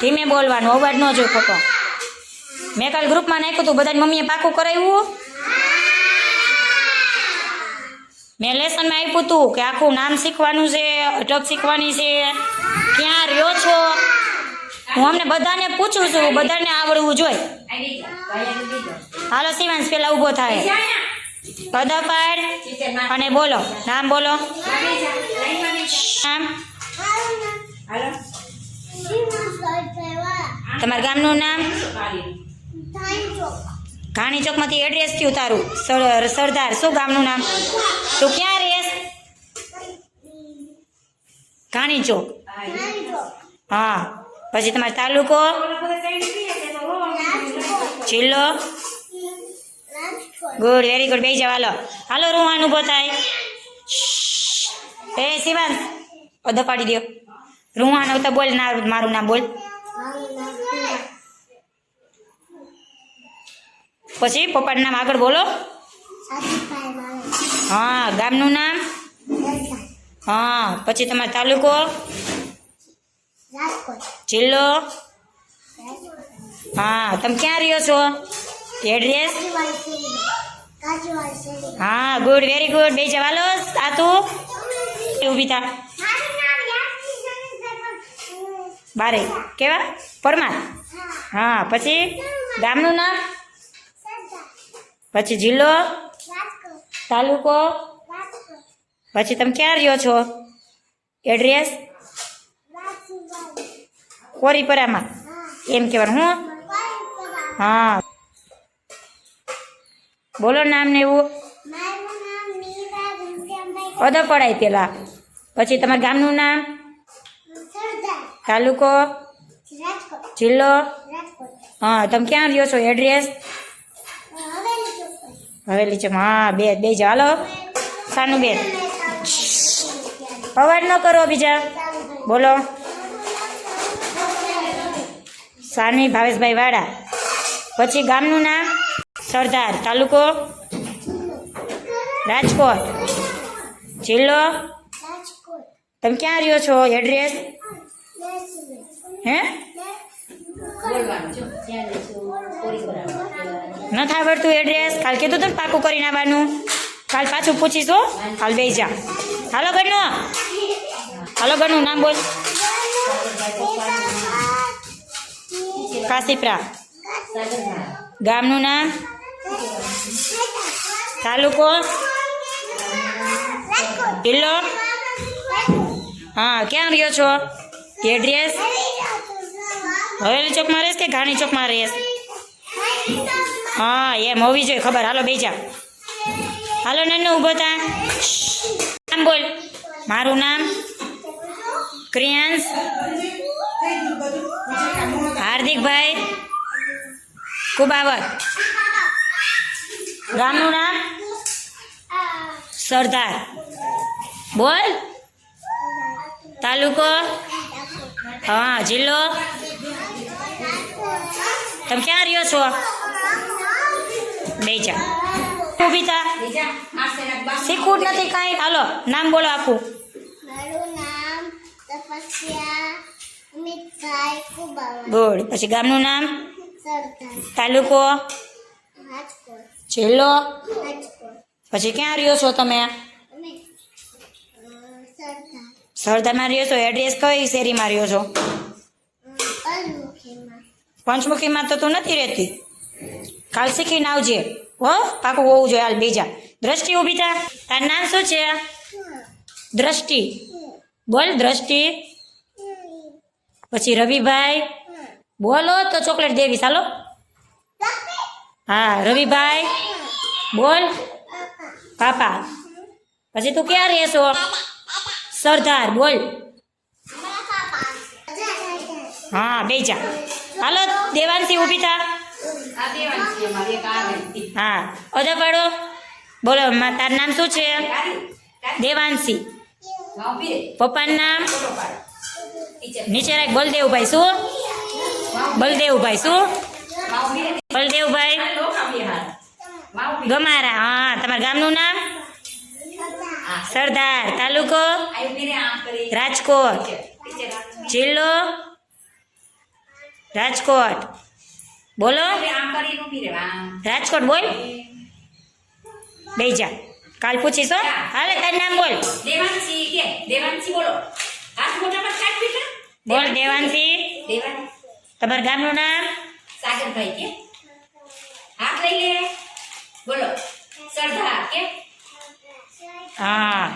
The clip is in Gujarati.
ધીમે બોલવાનું અવાજ ન જોઈ ખોટો. મેં કાલ ગ્રુપમાં નાખ્યું હતું બધાની મમ્મીએ પાકું કરાવ્યું? મેં લેસનમાં આપ્યું હતું કે આખું નામ શીખવાનું છે અટક શીખવાની છે. ક્યાં રહ્યો છો? હું અમને બધાને પૂછું છું બધાને આવડવું જોઈએ. હાલો શિવાંશ પેલા ઊભો થાય. કદા પાડ અને બોલો નામ બોલો. નામ? તમારા ગામનું નામ? ઘાણી ચોકમાંથી એડ્રેસ થયું તારું? સર- સરદાર, શું ગામનું નામ? તું ક્યાં રેસ? ઘાણી ચોક. હા, પછી તમારો તાલુકો? જિલ્લો? ગુડ વેરી ગુડ બે જાવ હાલો. હાલો રૂહાન ઊભો થાય. એ શિવાન અધો પાડી દો રૂહાન આવતા બોલ, ના, મારું નામ બોલ. પછી પપ્પાનું નામ આગળ બોલો. હા, ગામનું નામ? હા, પછી તમારો તાલુકો? જિલ્લો? હા, તમે ક્યાં રહ્યો છો? એડ્રેસ? હા, ગુડ, વેરી ગુડ. બે જવાલો આ તું ઊભી થા. બારે. કેવા? પરમાર. હા પછી? ગામનું નામ? પછી જિલ્લો? તાલુકો? પછી તમે ક્યાં રહ્યો છો? એડ્રેસ? કોરીપરામાં. એમ કહેવાનું હું? હા. બોલો નામ ને એવું. અદપડાય પેલા. પછી તમારા ગામનું નામ? તાલુકો? જિલ્લો? હા તમે ક્યાં રહ્યો છો? એડ્રેસ હવેલી છે હા બે બે ચાલો સાનું બેન. અવાજ ન કરો બીજા. બોલો. સાનવી ભાવેશભાઈ વાડા. પછી ગામનું નામ? સરદાર. તાલુકો? રાજકોટ. જિલ્લો? તમે ક્યાં રહ્યો છો? એડ્રેસ હે? નથી આવડતું એડ્રેસ કાલ કીધું તું પાકું કરીને આવવાનું. કાલ પાછું પૂછીશ. હાલ બે જા. હાલો ગણનો હાલો ગણું નામ બોલ. કાશીપરા. ગામનું નામ? તાલુકો? કિલ્લો હા, ક્યાં રહ્યો છો? એડ્રેસ હવેલી ચોકમાં રહેશ કે ઘાણી ચોકમાં રહેશ? હા એમ હોવી જોઈએ ખબર. હાલો બેજા હાલો નન્નુ ઊભો થા. નામ બોલ. મારું નામ ક્રિયાંશ હાર્દિકભાઈ કુબાવત. ગામનું નામ? સરદાર. બોલ. તાલુકો? હા જિલ્લો તમે ક્યાં રહ્યો છો? બે જા. ઊભી શીખવું નથી કાંઈ. હાલો નામ બોલો આપું ગુડ પછી ગામનું નામ? તાલુકો? જિલ્લો પછી ક્યાં રહ્યો છો તમે? સરદારમાં રહ્યો છો એડ્રેસ કઈ શેરીમાં રહ્યો છો? પંચમુખીમાં તો તું નથી રહેતી? કાલ શીખીને આવજે. હો, પાકું હોવું જોઈએ. હાલ બીજા. દ્રષ્ટિ ઊભી થા. તાર નામ શું છે? દ્રષ્ટિ. બોલ દ્રષ્ટિ. પછી રવિભાઈ. બોલો તો ચોકલેટ દેવી. ચાલો. હા, રવિભાઈ. બોલ. પાપા. પછી તું ક્યાં રહેશો? સરદાર બોલ. હા બે જા. હાલો દેવાંશી ઊભી થા. હા અધા પાડો બોલો તારું નામ શું છે? દેવાંશી. પપ્પાનું નામ? નીચે. રાખ બલદેવભાઈ શું? બલદેવભાઈ શું? બલદેવભાઈ. ગમારા હા તમારા ગામનું નામ? સરદાર તાલુકો? રાજકોટ. જિલ્લો? રાજકોટ. બોલો? રાજકોટ બોલ. બેજા કાલ પૂછીશો હાલે તારું નામ બોલ. બોલો. દેવાંશ. તમારા ગામનું નામ? સાગરભાઈ કે? હાથ લઈ લે. બોલો. સરદાર કે? હા